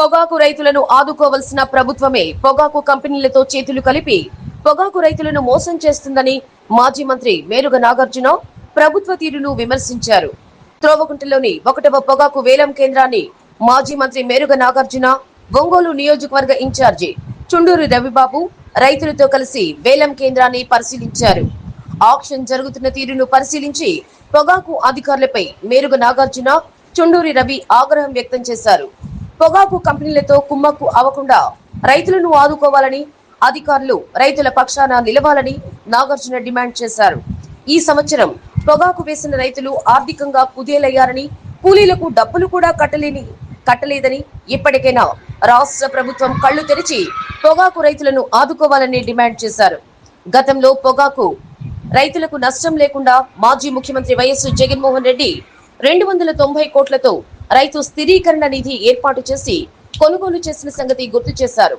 పొగాకు రైతులను ఆదుకోవలసిన ప్రభుత్వమే పొగాకు కంపెనీలతో చేతులు కలిపి పొగాకు రైతులను మోసం చేస్తుందని మాజీ మంత్రి మేరుగ నాగార్జున ప్రభుత్వ తీరును విమర్శించారు. త్రోవకుంటలోని ఒకటవ పొగాకు వేలం కేంద్రాన్ని మాజీ మంత్రి మేరుగ నాగార్జున ఒంగోలు నియోజకవర్గ ఇన్ఛార్జి చుండూరు రవిబాబు రైతులతో కలిసి వేలం కేంద్రాన్ని పరిశీలించారు. ఆక్షన్ జరుగుతున్న తీరును పరిశీలించి పొగాకు అధికారులపై మేరుగ నాగార్జున చుండూరి రవి ఆగ్రహం వ్యక్తం చేశారు. పొగాకు కంపెనీలతో కుమ్మక్కు అవ్వకుండా రైతులను ఆదుకోవాలని అధికారులు రైతుల పక్షాన నిలవాలని నాగార్జున డిమాండ్ చేశారు. ఈ సంవత్సరం పొగాకు వేసిన రైతులు ఆర్థికంగా కుదేలయ్యారని కూలీలకు డబ్బులు కూడా కట్టలేని కట్టలేదని ఇప్పటికైనా రాష్ట్ర ప్రభుత్వం కళ్ళు తెరిచి పొగాకు రైతులను ఆదుకోవాలని డిమాండ్ చేశారు. గతంలో పొగాకు రైతులకు నష్టం లేకుండా మాజీ ముఖ్యమంత్రి వైఎస్ జగన్మోహన్ రెడ్డి రెండు వందల తొంభై కోట్లతో రైతు స్థిరీకరణ నిధి ఏర్పాటు చేసి కొనుగోలు చేసిన సంగతి గుర్తు చేశారు.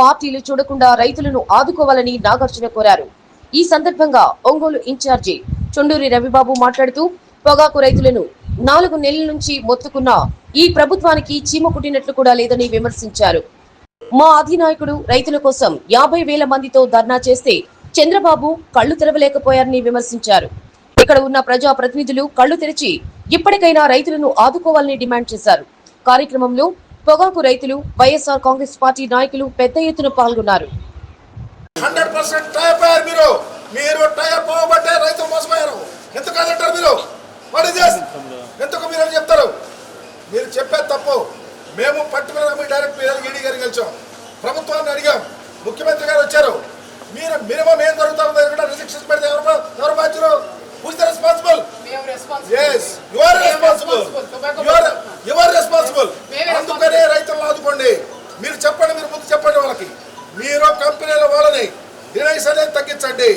పార్టీలు చూడకుండా రైతులను ఆదుకోవాలని నాగార్జున కోరారు. ఈ సందర్భంగా ఒంగోలు ఇన్ఛార్జి చుండూరి రవిబాబు మాట్లాడుతూ పొగాకు రైతులను నాలుగు నెలల నుంచి మొత్తుకున్న ఈ ప్రభుత్వానికి చీమ కుట్టినట్లు కూడా లేదని విమర్శించారు. మా అధినాయకుడు రైతుల కోసం యాభై వేల మందితో ధర్నా చేస్తే చంద్రబాబు కళ్ళు తెరవలేకపోయారని విమర్శించారు. ఇక్కడ ఉన్న ప్రజా ప్రతినిధులు కళ్ళు తెరిచి ఇప్పటికైనా రైతులను ఆదుకోవాలని డిమాండ్ చేశారు. కార్యక్రమంలో పొగాకు రైతులు వైఎస్ఆర్ కాంగ్రెస్ పార్టీ నాయకులు పెద్ద ఎత్తున పాల్గొన్నారు. హండ్రెడ్ పర్సెంట్ టైప్ మీరు. మీరు టైప్ అవ్వబట్టే మోసపోయారు. ఎందుకు కాదంటారు మీరు? ఎందుకు మీరు అని చెప్తారు? మీరు చెప్పేది తప్పు. మేము పర్టికులర్గా డైరెక్ట్ మీరు ఈడీ గారికి కలిసాం. ప్రభుత్వాన్ని అడిగాం. ముఖ్యమంత్రి గారు వచ్చారు. మీరు మినిమం ఏం జరుగుతుందో ఉంది కూడా పెడితే ఎవరు ఎవరు బాధ్యులు? Who's the responsible yes you are responsible you are you are responsible అందుకనే రైతులను ఆదుకోండి. మీరు చెప్పండి మీరు ముందు చెప్పండి వాళ్ళకి. మీరు కంపెనీల వాళ్ళని డినైస్ అనేది తగ్గించండి.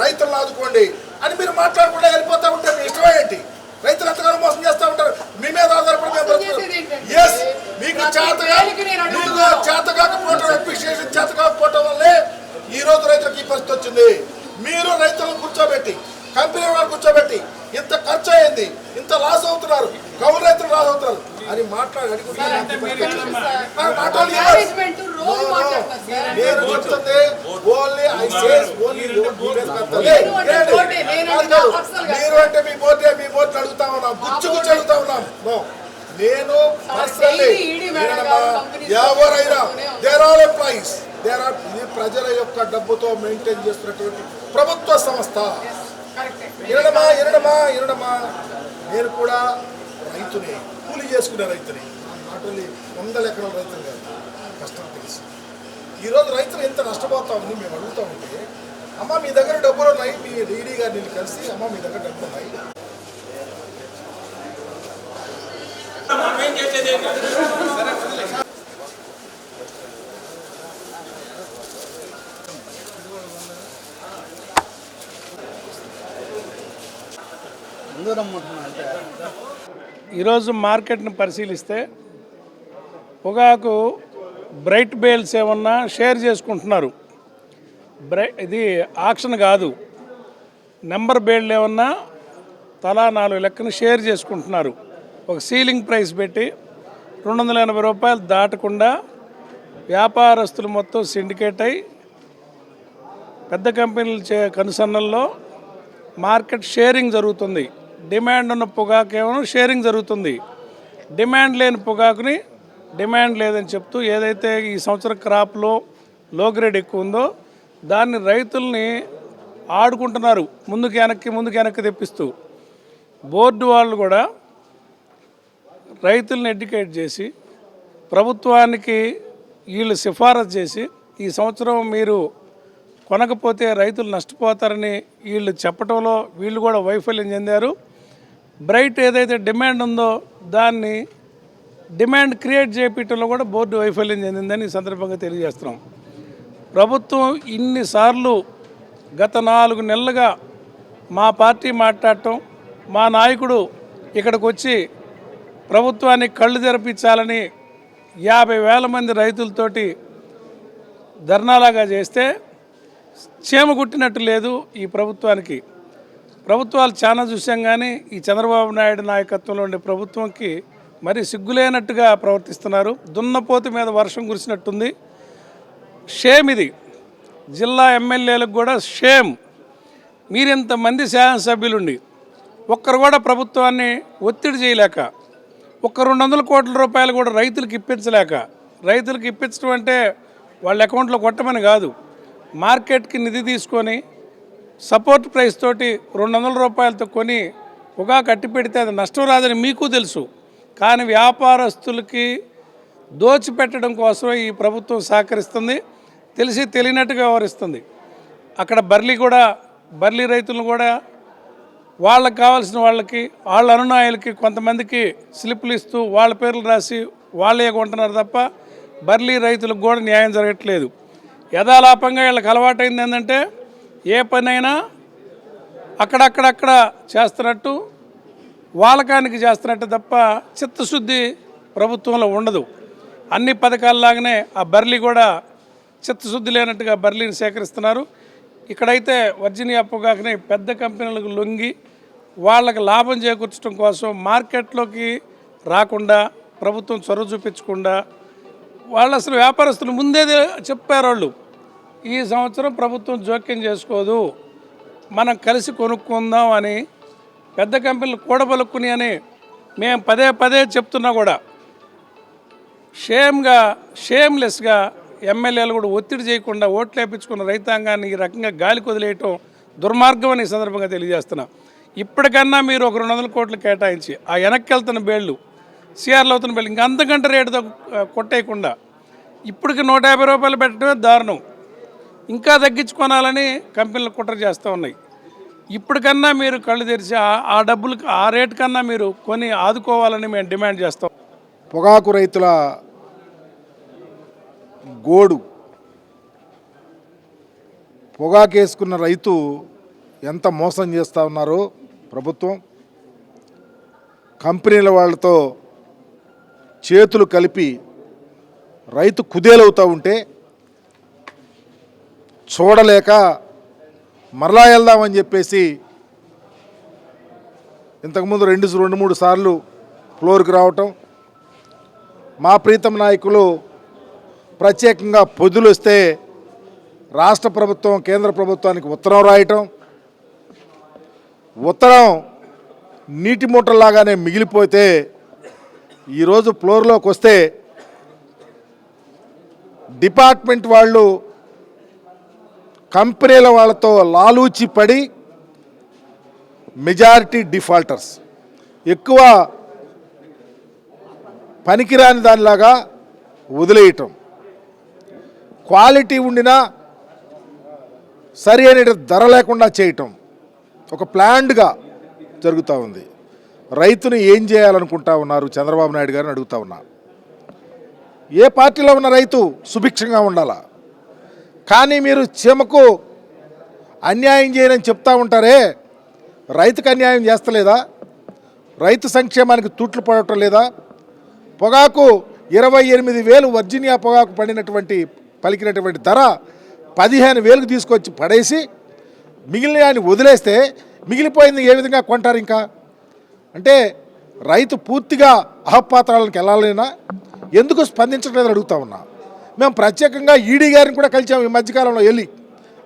రైతులను ఆదుకోండి. అని మీరు మాట్లాడకుండా వెళ్ళిపోతా ఉంటే మీ ఇష్టమే ఏంటి? రైతులు ఎంతగానో మోసం చేస్తూ ఉంటారు. మీ మీద ఆధారపడి. Yes, మీకు చేతగా మీకు చేత కాకపోవటం అప్రిషియేషన్ చేత కాకపోవటం వల్లే ఈ రోజు రైతులకు ఈ పరిస్థితి వచ్చింది. మీరు రైతులను కూర్చోబెట్టి కంపెనీ వాళ్ళు కూర్చోబెట్టి ఇంత ఖర్చు అయింది ఇంత లాస్ అవుతున్నారు కౌలు రైతులు లాస్ అవుతున్నారు అని మాట్లాడి. నేను చెప్తుంది ఓన్లీ ఐ సేస్. మీరు అంటే మీ బోర్డే మీ బోర్డు అడుగుతా ఉన్నాం గుచ్చు గుచ్చు అడుగుతా ఉన్నాం No. నేను పర్సనల్లీ ఎవరైనా. There are employees there are ఇది ప్రజల యొక్క డబ్బుతో మెయింటైన్ చేస్తున్నటువంటి ప్రభుత్వ సంస్థ. ఇరడమా ఇరడమా ఇరడమా. నేను కూడా రైతుని కూలి చేసుకునే రైతుని. నాట్ ఓన్లీ వందల ఎకరాల రైతులు కాదు కష్టం తెలుసు. ఈరోజు రైతులు ఎంత నష్టపోతా ఉంది మేము అడుగుతా ఉంటే అమ్మ మీ దగ్గర డబ్బులు ఉన్నాయి మీ డీడీ గారిని కలిసి అమ్మ మీ దగ్గర డబ్బులు ఉన్నాయి. ఈరోజు మార్కెట్ని పరిశీలిస్తే పొగాకు బ్రైట్ బేల్స్ ఏమన్నా షేర్ చేసుకుంటున్నారు. బ్రై ఇది ఆక్షన్ కాదు. నెంబర్ బేళ్ళు ఏమన్నా తలా నాలుగు లెక్కను షేర్ చేసుకుంటున్నారు. ఒక సీలింగ్ ప్రైస్ పెట్టి రెండు వందల ఎనభై రూపాయలు దాటకుండా వ్యాపారస్తులు మొత్తం సిండికేట్ అయి పెద్ద కంపెనీల చే కనుసన్నల్లో మార్కెట్ షేరింగ్ జరుగుతుంది. డిమాండ్ ఉన్న పొగాకు ఏమైనా షేరింగ్ జరుగుతుంది. డిమాండ్ లేని పొగాకుని డిమాండ్ లేదని చెప్తూ ఏదైతే ఈ సంవత్సరం క్రాప్లో లో గ్రేడ్ ఎక్కువ ఉందో దాన్ని రైతుల్ని ఆడుకుంటున్నారు. ముందుకు వెనక్కి ముందుకు వెనక్కి తెప్పిస్తూ. బోర్డు వాళ్ళు కూడా రైతుల్ని ఎడ్యుకేట్ చేసి ప్రభుత్వానికి వీళ్ళు సిఫారసు చేసి ఈ సంవత్సరం మీరు కొనకపోతే రైతులు నష్టపోతారని వీళ్ళు చెప్పడంలో వీళ్ళు కూడా వైఫల్యం చెందారు. బ్రైట్ ఏదైతే డిమాండ్ ఉందో దాన్ని డిమాండ్ క్రియేట్ చేయటంలో కూడా బోర్డు వైఫల్యం చెందిందని ఈ సందర్భంగా తెలియజేస్తున్నాం. ప్రభుత్వం ఇన్నిసార్లు గత నాలుగు నెలలుగా మా పార్టీ మాట్లాడటం మా నాయకుడు ఇక్కడికి వచ్చి ప్రభుత్వానికి కళ్ళు తెరపించాలని యాభై వేల మంది రైతులతోటి ధర్నాలాగా చేస్తే చీమ కుట్టినట్టు లేదు ఈ ప్రభుత్వానికి. ప్రభుత్వాలు చాలా చూసాం కానీ ఈ చంద్రబాబు నాయుడు నాయకత్వంలో ఉండే ప్రభుత్వంకి మరి సిగ్గులేనట్టుగా ప్రవర్తిస్తున్నారు. దున్నపోతు మీద వర్షం కురిసినట్టుంది. షేమ్ ఇది. జిల్లా ఎమ్మెల్యేలకు కూడా షేమ్. మీరింతమంది శాసనసభ్యులుండి ఒక్కరు కూడా ప్రభుత్వాన్ని ఒత్తిడి చేయలేక ఒక్క రెండు వందల కోట్ల రూపాయలు కూడా రైతులకు ఇప్పించలేక రైతులకు ఇప్పించడం అంటే వాళ్ళ అకౌంట్లో కొట్టమని కాదు మార్కెట్కి నిధి తీసుకొని సపోర్ట్ ప్రైస్ తోటి రెండు వందల రూపాయలతో కొని పొగా కట్టి పెడితే అది నష్టం రాదని మీకు తెలుసు. కానీ వ్యాపారస్తులకి దోచిపెట్టడం కోసం ఈ ప్రభుత్వం సహకరిస్తుంది. తెలిసి తెలియనట్టుగా వ్యవహరిస్తుంది. అక్కడ బర్లీ కూడా బర్లీ రైతులను కూడా వాళ్ళకి కావాల్సిన వాళ్ళకి వాళ్ళ అనునాయులకి కొంతమందికి స్లిప్లు ఇస్తూ వాళ్ళ పేర్లు రాసి వాళ్ళే కొంటున్నారు తప్ప బర్లీ రైతులకు కూడా న్యాయం జరగట్లేదు. యథాలాపంగా వీళ్ళకి అలవాటైంది ఏంటంటే ఏ పనైనా అక్కడక్కడక్కడ చేస్తున్నట్టు వాళ్ళకానికి చేస్తున్నట్టు తప్ప చిత్తశుద్ధి ప్రభుత్వంలో ఉండదు. అన్ని పథకాల్లాగానే ఆ బర్లీ కూడా చిత్తశుద్ధి లేనట్టుగా బర్లీని సేకరిస్తున్నారు. ఇక్కడైతే వర్జినియా పొగాకుని పెద్ద కంపెనీలకు లొంగి వాళ్ళకి లాభం చేకూర్చడం కోసం మార్కెట్లోకి రాకుండా ప్రభుత్వం చొరవ చూపించకుండా వాళ్ళు అసలు వ్యాపారస్తులు ముందే చెప్పారు వాళ్ళు. ఈ సంవత్సరం ప్రభుత్వం జోక్యం చేసుకోదు. మనం కలిసి కొనుక్కుందాం అని పెద్ద కంపెనీలు కూడబలుక్కుని అని మేము పదే పదే చెప్తున్నా కూడా. షేమ్గా షేమ్లెస్గా ఎమ్మెల్యేలు కూడా ఒత్తిడి చేయకుండా ఓట్లు వేయించుకున్న రైతాంగాన్ని ఈ రకంగా గాలి వదిలేయటం దుర్మార్గం అని ఈ సందర్భంగా తెలియజేస్తున్నా. ఇప్పటికన్నా మీరు ఒక రెండు వందల కోట్లు కేటాయించి ఆ వెనక్కి వెళ్తున్న బేళ్ళు సిఆర్లు అవుతున్న బేళ్ళు ఇంకా అంతకంటే రేటుతో కొట్టేయకుండా ఇప్పటికి నూట యాభై రూపాయలు పెట్టడమే దారుణం. ఇంకా తగ్గించుకోనాలని కంపెనీలు కుట్ర చేస్తూ ఉన్నాయి. ఇప్పటికన్నా మీరు కళ్ళు తెరిచి ఆ- ఆ డబ్బులు ఆ రేటు కన్నా మీరు కొని ఆదుకోవాలని మేము డిమాండ్ చేస్తాం. పొగాకు రైతుల గోడు. పొగాకేసుకున్న రైతు ఎంత మోసం చేస్తూ ఉన్నారో ప్రభుత్వం కంపెనీల వాళ్ళతో చేతులు కలిపి రైతు కుదేలవుతూ ఉంటే చూడలేక మరలా వెళ్దామని చెప్పేసి ఇంతకుముందు రెండు రెండు మూడు సార్లు ఫ్లోర్కి రావటం. మా ప్రీతం నాయకులు ప్రత్యేకంగా పొద్దులు వస్తే రాష్ట్ర ప్రభుత్వం కేంద్ర ప్రభుత్వానికి ఉత్తరం రాయటం. ఉత్తరం నీటి మూటలాగానే మిగిలిపోతే ఈరోజు ఫ్లోర్లోకి వస్తే డిపార్ట్మెంట్ వాళ్ళు కంపెనీల వాళ్ళతో లాలూచి పడి మెజారిటీ డిఫాల్టర్స్. ఎక్కువ పనికిరాని దానిలాగా వదిలేయటం. క్వాలిటీ ఉండినా సరి అయిన ధర లేకుండా చేయటం ఒక ప్లాన్డ్గా జరుగుతూ ఉంది. రైతుని ఏం చేయాలనుకుంటా ఉన్నారు? చంద్రబాబు నాయుడు గారిని అడుగుతా ఉన్నా. ఏ పార్టీలో ఉన్న రైతు సుభిక్షంగా ఉండాలా? కానీ మీరు చీమకు అన్యాయం చేయనని చెప్తా ఉంటారే? రైతుకు అన్యాయం చేస్తలేదా? రైతు సంక్షేమానికి తూట్లు పడటం లేదా? పొగాకు ఇరవై ఎనిమిది వేలు వర్జీనియా పొగాకు పడినటువంటి పలికినటువంటి ధర పదిహేను వేలకు తీసుకొచ్చి పడేసి మిగిలిన ఆయన వదిలేస్తే మిగిలిపోయింది ఏ విధంగా కొంటారు ఇంకా? అంటే రైతు పూర్తిగా అహపాత్రాలకు వెళ్ళాలైనా ఎందుకు స్పందించట్లేదని అడుగుతా ఉన్నా. మేము ప్రత్యేకంగా ఈడీ గారిని కూడా కలిసాము ఈ మధ్యకాలంలో వెళ్ళి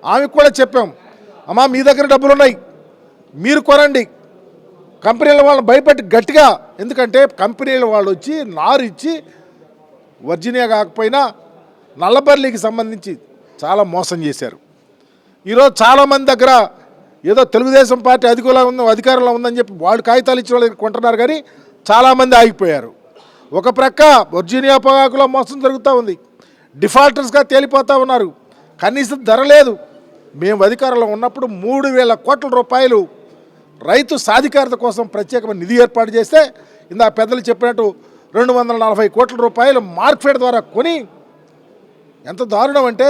ఆమెకు కూడా చెప్పాం అమ్మా మీ దగ్గర డబ్బులు ఉన్నాయి మీరు కొనండి. కంపెనీల వాళ్ళని భయపెట్టి గట్టిగా ఎందుకంటే కంపెనీల వాళ్ళు వచ్చి నారు ఇచ్చి వర్జీనియా కాకపోయినా నల్లబర్లీకి సంబంధించి చాలా మోసం చేశారు. ఈరోజు చాలామంది దగ్గర ఏదో తెలుగుదేశం పార్టీ అధికంలో ఉందో అధికారంలో ఉందని చెప్పి వాళ్ళు కాగితాలు ఇచ్చిన వాళ్ళు కొంటున్నారు కానీ చాలామంది ఆగిపోయారు. ఒక ప్రక్క వర్జీనియా పొగాకులో మోసం జరుగుతూ ఉంది. డిఫాల్టర్స్గా తేలిపోతూ ఉన్నారు. కనీసం ధర లేదు. మేము అధికారంలో ఉన్నప్పుడు మూడు వేల కోట్ల రూపాయలు రైతు సాధికారత కోసం ప్రత్యేకమైన నిధి ఏర్పాటు చేస్తే ఇందా పెద్దలు చెప్పినట్టు రెండు వందల నలభై కోట్ల రూపాయలు మార్క్ఫెడ్ ద్వారా కొని ఎంత దారుణం అంటే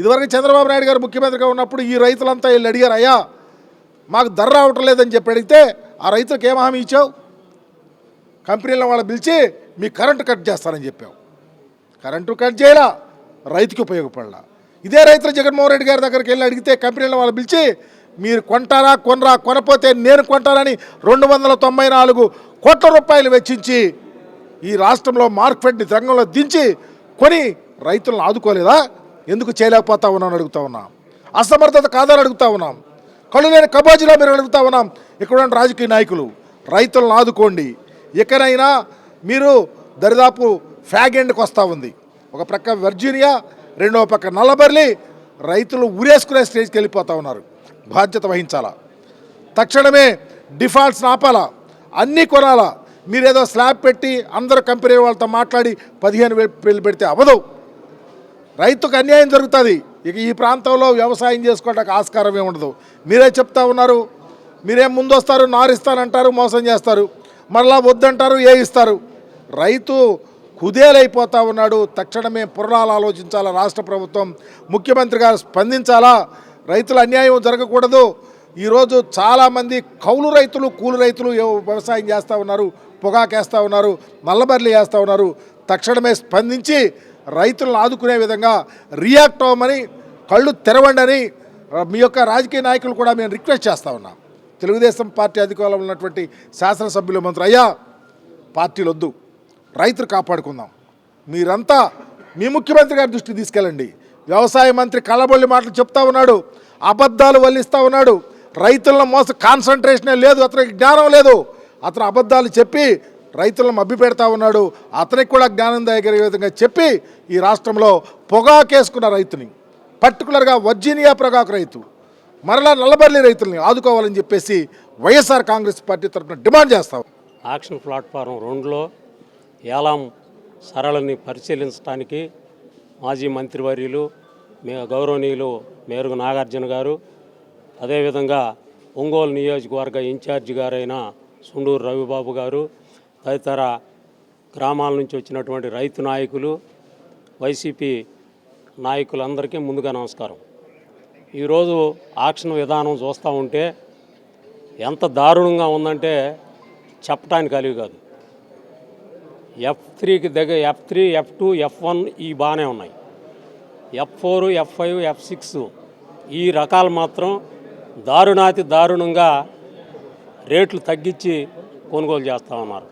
ఇదివరకు చంద్రబాబు నాయుడు గారు ముఖ్యమంత్రిగా ఉన్నప్పుడు ఈ రైతులంతా వీళ్ళు అడిగారు అయ్యా మాకు ధర రావటం లేదని చెప్పి అడిగితే ఆ రైతులకు ఏం హామీ ఇచ్చావు? కంపెనీల వాళ్ళు పిలిచి మీ కరెంటు కట్ చేస్తానని చెప్పావు. కరెంటు కట్ చేయలా? రైతుకి ఉపయోగపడలా? ఇదే రైతులు జగన్మోహన్ రెడ్డి గారి దగ్గరికి వెళ్ళి అడిగితే కంపెనీల వాళ్ళు పిలిచి మీరు కొంటారా కొనరా కొనపోతే నేను కొంటానని రెండు వందల తొంభై నాలుగు కోట్ల రూపాయలు వెచ్చించి ఈ రాష్ట్రంలో మార్కెట్ని రంగంలో దించి కొని రైతులను ఆదుకోలేదా? ఎందుకు చేయలేకపోతా ఉన్నాం అడుగుతా ఉన్నాం. అసమర్థత కాదని అడుగుతా ఉన్నాం. కళ్ళు లేని కబాజీలో మీరు అడుగుతా ఉన్నాం. ఇక్కడ రాజకీయ నాయకులు రైతులను ఆదుకోండి. ఎక్కడైనా మీరు దరిదాపు ఫ్యాగ్ ఎండ్కి వస్తూ ఉంది. ఒక ప్రక్క వర్జీనియా రెండవ పక్క నల్లబర్లి రైతులు ఉరేసుకునే స్టేజ్కి వెళ్ళిపోతూ ఉన్నారు. బాధ్యత వహించాలా? తక్షణమే డిఫాల్ట్స్ని ఆపాలా? అన్నీ కొనాలా? మీరేదో స్లాబ్ పెట్టి అందరూ కంపెనీ వాళ్ళతో మాట్లాడి పదిహేను వేలు పెడితే అవ్వదు. రైతుకు అన్యాయం జరుగుతుంది. ఇక ఈ ప్రాంతంలో వ్యవసాయం చేసుకోవడానికి ఆస్కారం ఏమి ఉండదు. మీరే చెప్తా ఉన్నారు. మీరేం ముందు వస్తారు నారిస్తానంటారు మోసం చేస్తారు. మరలా వద్దంటారు ఏ ఇస్తారు? రైతు కుదేలైపోతా ఉన్నాడు. తక్షణమే పురాలు ఆలోచించాలా? రాష్ట్ర ప్రభుత్వం ముఖ్యమంత్రి గారు స్పందించాలా? రైతుల అన్యాయం జరగకూడదు. ఈరోజు చాలామంది కౌలు రైతులు కూలి రైతులు వ్యవసాయం చేస్తూ ఉన్నారు పొగాకేస్తూ ఉన్నారు నల్లబర్లు వేస్తూ ఉన్నారు. తక్షణమే స్పందించి రైతులను ఆదుకునే విధంగా రియాక్ట్ అవ్వమని కళ్ళు తెరవండి అని మీ యొక్క రాజకీయ నాయకులు కూడా మేము రిక్వెస్ట్ చేస్తూ ఉన్నాం. తెలుగుదేశం పార్టీ అధికారంలో ఉన్నటువంటి శాసనసభ్యులు మంత్రి అయ్యా పార్టీలు వద్దు రైతులు కాపాడుకుందాం. మీరంతా మీ ముఖ్యమంత్రి గారి దృష్టికి తీసుకెళ్ళండి. వ్యవసాయ మంత్రి కళ్ళబొల్లి మాటలు చెప్తా ఉన్నాడు అబద్ధాలు వల్లిస్తూ ఉన్నాడు. రైతులను మోస కాన్సన్ట్రేషనే లేదు అతనికి జ్ఞానం లేదు. అతను అబద్ధాలు చెప్పి రైతులను మబ్బి పెడతా ఉన్నాడు. అతనికి కూడా జ్ఞానం దగ్గర విధంగా చెప్పి ఈ రాష్ట్రంలో పొగాకేసుకున్న రైతుని పర్టికులర్గా వర్జీనియా పొగాకు రైతు మరలా నల్లబర్లి రైతుల్ని ఆదుకోవాలని చెప్పేసి వైఎస్ఆర్ కాంగ్రెస్ పార్టీ తరఫున డిమాండ్ చేస్తాం యాక్షన్ ప్లాట్ఫారం రెండులో ఏలాం సరళని పరిశీలించడానికి మాజీ మంత్రివర్యులు మే గౌరవనీయులు మేరుగు నాగార్జున గారు అదేవిధంగా ఒంగోలు నియోజకవర్గ ఇన్ఛార్జి గారైన సుండూరు రవిబాబు గారు తదితర గ్రామాల నుంచి వచ్చినటువంటి రైతు నాయకులు వైసీపీ నాయకులందరికీ ముందుగా నమస్కారం. ఈరోజు ఆక్షన్ విధానం చూస్తూ ఉంటే ఎంత దారుణంగా ఉందంటే చెప్పడానికి కలిగి కాదు. ఎఫ్ త్రీకి దగ్గర F three F two F one ఈ బాగానే ఉన్నాయి. F four F five F six ఈ రకాలు మాత్రం దారుణాతి దారుణంగా రేట్లు తగ్గించి కొనుగోలు చేస్తూ ఉన్నారు.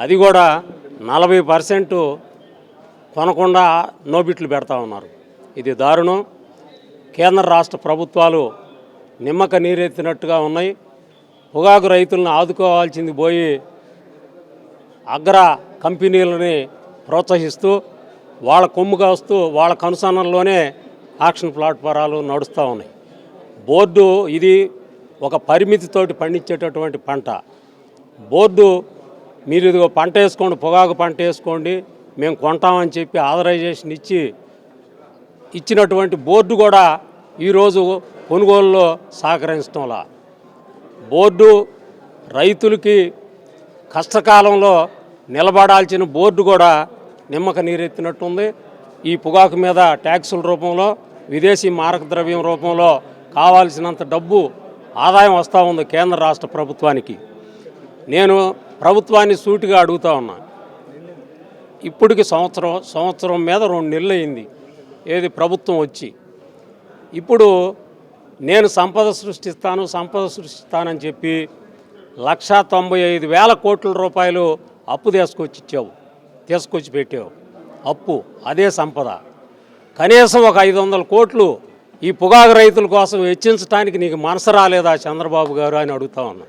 అది కూడా నలభై పర్సెంట్ కొనకుండా నోబిట్లు పెడతా ఉన్నారు. ఇది దారుణం. కేంద్ర రాష్ట్ర ప్రభుత్వాలు నిమ్మక నీరెత్తినట్టుగా ఉన్నాయి. పొగాకు రైతులను ఆదుకోవాల్సింది పోయి అగ్ర కంపెనీలని ప్రోత్సహిస్తూ వాళ్ళ కొమ్ము కాస్తూ వాళ్ళ కనుసన్నల్లోనే ఆక్షన్ ప్లాట్ఫారాలు నడుస్తూ ఉన్నాయి. బోర్డు ఇది ఒక పరిమితితోటి పండించేటటువంటి పంట. బోర్డు మీరు ఇదిగో పంట వేసుకోండి పొగాకు పంట వేసుకోండి మేము కొంటామని చెప్పి ఆథరైజేషన్ ఇచ్చి ఇచ్చినటువంటి బోర్డు కూడా ఈరోజు కొనుగోలులో సహకరించడంలా. బోర్డు రైతులకి కష్టకాలంలో నిలబడాల్సిన బోర్డు కూడా నిమ్మక నీరెత్తినట్టుంది. ఈ పొగాకు మీద ట్యాక్సుల రూపంలో విదేశీ మారక ద్రవ్యం రూపంలో కావాల్సినంత డబ్బు ఆదాయం వస్తూ ఉంది కేంద్ర రాష్ట్ర ప్రభుత్వానికి. నేను ప్రభుత్వాన్ని సూటిగా అడుగుతా ఉన్నా. ఇప్పటికి సంవత్సరం సంవత్సరం మీద రెండు నెలలు అయింది ఏది ప్రభుత్వం వచ్చి. ఇప్పుడు నేను సంపద సృష్టిస్తాను సంపద సృష్టిస్తానని చెప్పి లక్షా తొంభై ఐదు వేల కోట్ల రూపాయలు అప్పు తీసుకొచ్చి ఇచ్చావు తీసుకొచ్చి పెట్టావు. అప్పు అదే సంపద. కనీసం ఒక ఐదు వందల కోట్లు ఈ పొగాకు రైతుల కోసం వెచ్చించడానికి నీకు మనసు రాలేదా చంద్రబాబు గారు అని అడుగుతా ఉన్నా.